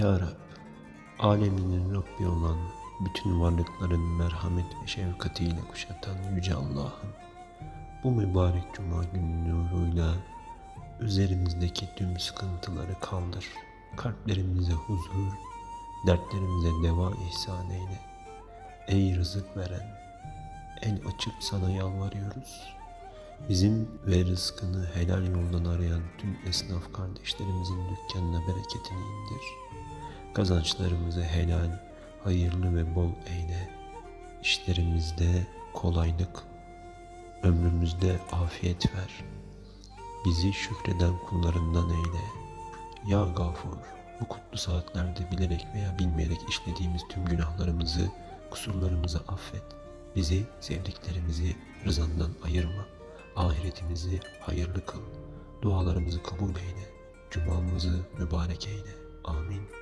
Ya Rab, aleminin Rabbi olan bütün varlıkların merhamet ve şefkatiyle kuşatan Yüce Allah'ım, bu mübarek cuma günü nuruyla üzerimizdeki tüm sıkıntıları kaldır. Kalplerimize huzur, dertlerimize deva ihsan eyle. Ey rızık veren, el açıp sana yalvarıyoruz. Bizim ve rızkını helal yoldan arayan tüm esnaf kardeşlerimizin dükkanına bereketini indir. Kazançlarımızı helal, hayırlı ve bol eyle. İşlerimizde kolaylık, ömrümüzde afiyet ver. Bizi şükreden kullarından eyle. Ya Gafur, bu kutlu saatlerde bilerek veya bilmeyerek işlediğimiz tüm günahlarımızı, kusurlarımızı affet. Bizi, sevdiklerimizi rızandan ayırma. Ahiretimizi hayırlı kıl. Dualarımızı kabul eyle. Cumamızı mübarek eyle. Amin.